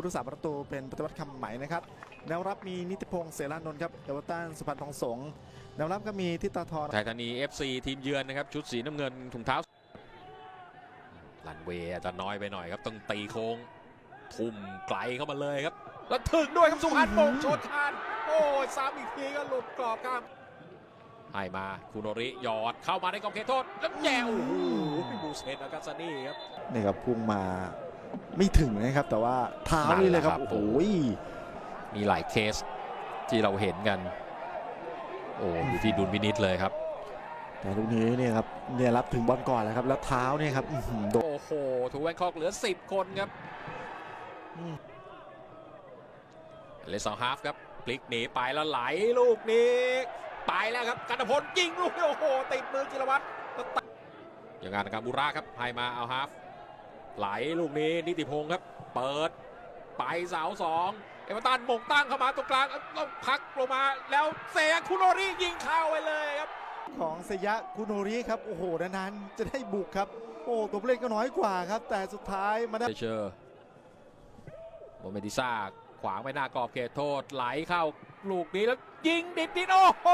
ผู้รักษาประตูเป็นปฏิวัติคำไหม่นะครับแนวรับมีนิติพงษ์เสรานนท์ครับเอเวอร์ตันสุพรรณทองสงฆ์แนวรับก็มีทิตาทรไทยธานี FC ทีมเยือนนะครับชุดสีน้ำเงินถุงเท้าลันเวย์อาจจะน้อยไปหน่อยครับต้องตีโค้งทุ่มไกลเข้ามาเลยครับ แล้วถึงด้วยครับสุพรรณมงชนคานโอ้ยซ้ำอีกทีก็หลุดกรอบข้ามให้มาคุโนริหยอดเข้ามาในกรอบเขตโทษแล้วแย่โอ้โหบูเซนอากาซานี่ครับนี่ครับพุ่งมา ไม่ถึงนะครับ แต่ว่าเท้านี่เลยครับนั่นแหละครับโอ้โหมีหลายเคสที่เราเห็นกัน โอ้อยู่ที่ดุลพินิษเลยครับ แต่ลูกนี้เนี่ยครับเนี่ยรับถึงบอลก่อนแล้วครับ แล้วเท้าเนี่ยครับอื้อหือโดนโอ้โหถูกแบงคอกเหลือ 10 คนครับอืมเลสองฮาฟครับพลิกหนีไปแล้วไหลลูกนี้ ไปแล้วครับกันพลยิงลูกนี้โอ้โหติดมือจิรวัตรแล้วตัดอย่างงานการบุราครับให้มาเอาฮาฟ ไหลลูกนี้นิติพงศ์ครับ เปิด ไปเสาสองเอเวอร์ตันมงตั้งเข้ามาตรงกลางต้องพักลงมาแล้วเซคุโนริยิงเข้าไปเลยครับ ของสยะคุโนริครับ โอ้โหนานๆจะได้บุกครับ โอ้ตัวผู้เล่นก็น้อยกว่าครับ แต่สุดท้ายมาได้เชอร์โมเมดิซ่าขวางไปหน้ากรอบเขตโทษไหลเข้าลูกนี้แล้วยิงดิดดิดโอ้โห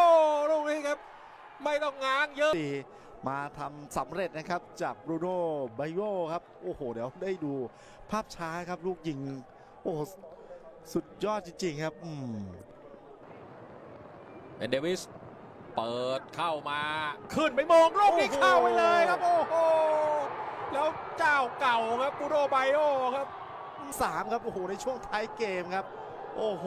ลูกนี้ครับ ไม่ต้องง้างเยอะสี่ มาทำสำเร็จนะครับจากบรูโน่ไบโอครับ โอ้โห เดี๋ยวได้ดูภาพช้าครับลูกยิง โอ้โหสุดยอดจริง ๆ ครับอืมเป็นเดวิส เปิดเข้ามา ขึ้นไปมองลูกนี้เข้าไปเลยครับ โอ้โห แล้วเจ้าเก่าครับบูโดไบโอครับสามครับ โอ้โห ในช่วงท้ายเกมครับ โอ้โห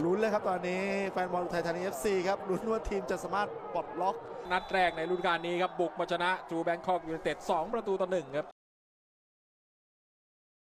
ลุ้นเลยครับตอนนี้แฟนบอลไทยธานีเอฟซีครับลุ้นว่าทีมจะสามารถปลดล็อกนัดแรกในฤดูกาลนี้ครับบุกมาชนะจูแบงคอกยูเนเต็ด2ประตูต่อหนึ่งครับ